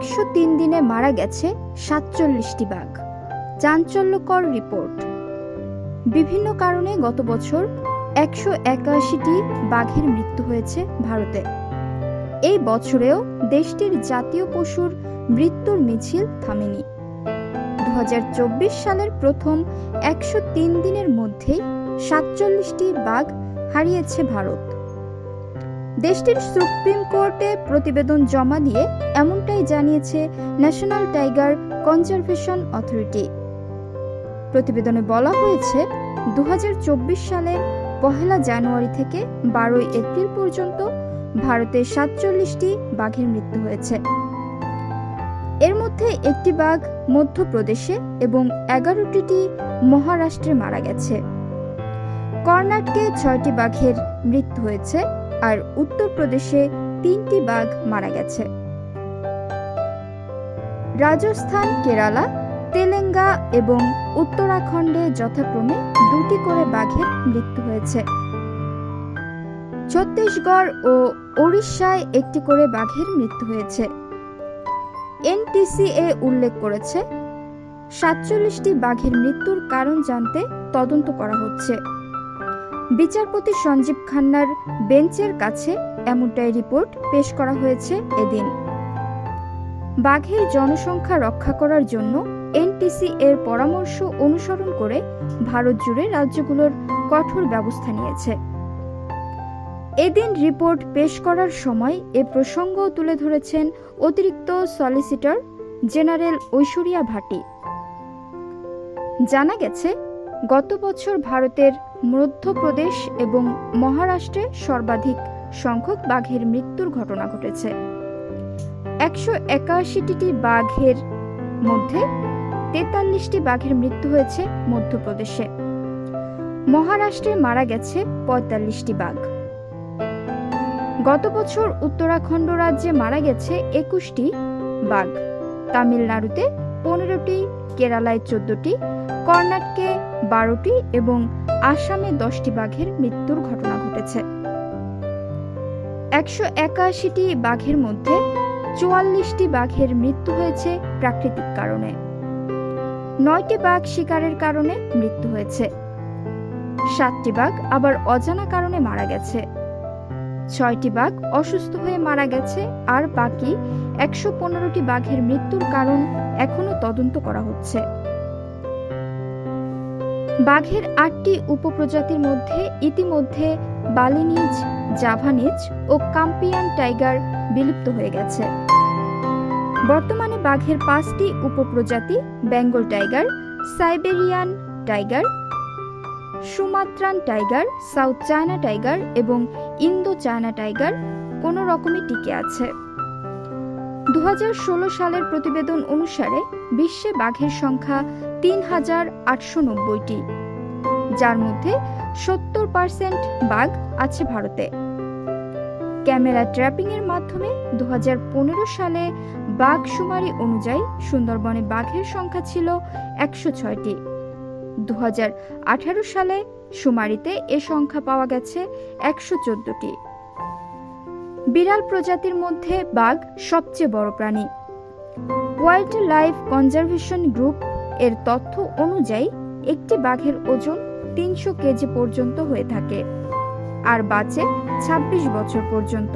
একশো তিন দিনে মারা গেছে সাতচল্লিশটি বাঘ। চাঞ্চল্যকর রিপোর্ট। বিভিন্ন কারণে গত বছর একশো একাশিটি বাঘের মৃত্যু হয়েছে ভারতে। এই বছরেও দেশটির জাতীয় পশুর মৃত্যুর মিছিল থামেনি। দু হাজার চব্বিশ সালের প্রথম একশো তিন দিনের মধ্যেই সাতচল্লিশটি বাঘ হারিয়েছে ভারত। দেশটির সুপ্রিম কোর্টে প্রতিবেদন জমা দিয়ে এমনটাই জানিয়েছে ন্যাশনাল টাইগার কনজারভেশন অথরিটি। প্রতিবেদনে বলা হয়েছে দু সালের পহেলা জানুয়ারি থেকে বারোই এপ্রিল পর্যন্ত ভারতে সাতচল্লিশটি বাঘের মৃত্যু হয়েছে। এর মধ্যে একটি বাঘ মধ্যপ্রদেশে এবং এগারোটি মহারাষ্ট্রে মারা গেছে। কর্ণাটকে ছয়টি বাঘের মৃত্যু হয়েছে। আর উত্তরপ্রদেশে তিনটি বাঘ মারা গেছে। রাজস্থান, কেরালা তেলেঙ্গা এবং উত্তরাখণ্ডে যথাক্রমে দুটি করে বাঘের মৃত্যু হয়েছে। ছত্তিশগড় ও ওড়িশায় একটি করে বাঘের মৃত্যু হয়েছে। এনটিসিএ উল্লেখ করেছে, সাতচল্লিশটি বাঘের মৃত্যুর কারণ জানতে তদন্ত করা হচ্ছে। বিচারপতি সঞ্জীব খান্নার বেঞ্চের কাছে এমনটাই রিপোর্ট পেশ করা হয়েছে এদিন। বাঘের জনসংখ্যা রক্ষা করার জন্য এনটিসি এর পরামর্শ অনুসরণ করে ভারত জুড়ে রাজ্যগুলোর কঠোর ব্যবস্থা নিয়েছে। এদিন রিপোর্ট পেশ করার সময় এ প্রসঙ্গ তুলে ধরেছেন অতিরিক্ত সলিসিটর জেনারেল ঐশ্বরিয়া ভাটি। জানা গেছে, গত বছর ভারতের মধ্যপ্রদেশ এবং মহারাষ্ট্রে সর্বাধিক সংখ্যক বাঘের মৃত্যুর ঘটনা ঘটেছে। একশো একাশিটি বাঘের মধ্যে তেতাল্লিশটি বাঘের মৃত্যু হয়েছে মধ্যপ্রদেশে। মহারাষ্ট্রে মারা গেছে পঁয়তাল্লিশটি বাঘ। গত বছর উত্তরাখণ্ড রাজ্যে মারা গেছে একুশটি বাঘ। তামিলনাড়ুতে পনেরোটি, কেরালায় চোদ্দটি, কর্ণাটকে বারোটি এবং আসামে দশটি বাঘের মৃত্যুর ঘটনা ঘটেছে। একশো একাশিটি বাঘের মধ্যে চুয়াল্লিশটি বাঘের মৃত্যু হয়েছে প্রাকৃতিক কারণে। নয়টি বাঘ শিকারের কারণে মৃত্যু হয়েছে। সাতটি বাঘ আবার অজানা কারণে মারা গেছে। ছয়টি বাঘ অসুস্থ হয়ে মারা গেছে আর বাকি একশো পনেরোটি বাঘের মৃত্যুর কারণ এখনও তদন্ত করা হচ্ছে। বাঘের আটটি উপপ্রজাতির মধ্যে ইতিমধ্যে বালিনিজ, জাভানিজ ও কাম্পিয়ান টাইগার বিলুপ্ত হয়ে গেছে। বর্তমানে বাঘের পাঁচটি উপপ্রজাতি Bengal tiger, Siberian tiger, Sumatran tiger, south China tiger এবং ইন্দো চায়না টাইগার কোনো রকমে টিকে আছে। দু হাজার ষোলো সালের প্রতিবেদন অনুসারে বিশ্বে বাঘের সংখ্যা তিন হাজার আটশো নব্বইটি, যার মধ্যে সত্তর পার্সেন্ট বাঘ আছে ভারতে। ক্যামেরা ট্র্যাপিং এর মাধ্যমে দু হাজার পনেরো সালে বাঘ শুমারি অনুযায়ী সুন্দরবনে বাঘের সংখ্যা ছিল একশো ছয়টি। দু হাজার আঠারো সালে শুমারিতে এ সংখ্যা পাওয়া গেছে একশো চোদ্দটি। বিড়াল প্রজাতির মধ্যে বাঘ সবচেয়ে বড় প্রাণী। ওয়াইল্ড লাইফ কনজারভেশন গ্রুপ এর তথ্য অনুযায়ী, একটি বাঘের ওজন তিনশো কেজি পর্যন্ত হয়ে থাকে, আর বাঁচে ২৬ বছর পর্যন্ত।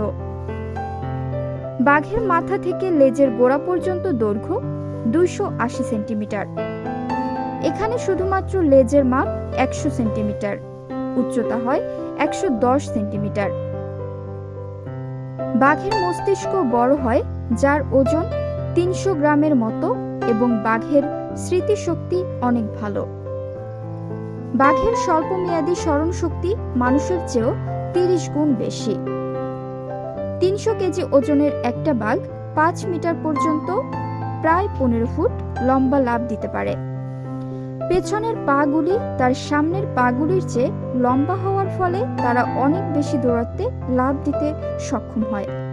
বাঘের মাথা থেকে লেজের গোড়া পর্যন্ত দৈর্ঘ্য দুইশো আশি সেন্টিমিটার। এখানে শুধুমাত্র লেজের মাপ একশো সেন্টিমিটার, উচ্চতা হয় একশো দশ সেন্টিমিটার। বাঘের মস্তিষ্ক বড় হয়, যার ওজন তিনশো গ্রামের মতো এবং বাঘের স্মৃতিশক্তি অনেক ভালো। বাঘের স্বল্পমেয়াদী স্মরণ শক্তি মানুষের চেয়েও তিরিশ গুণ বেশি। তিনশো কেজি ওজনের একটা বাঘ পাঁচ মিটার পর্যন্ত প্রায় পনেরো ফুট লম্বা লাভ দিতে পারে। পেছনের পাগুলি তার সামনের পাগুলির চেয়ে লম্বা হওয়ার ফলে তারা অনেক বেশি দূরত্বে লাভ দিতে সক্ষম হয়।